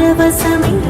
பரவசமை.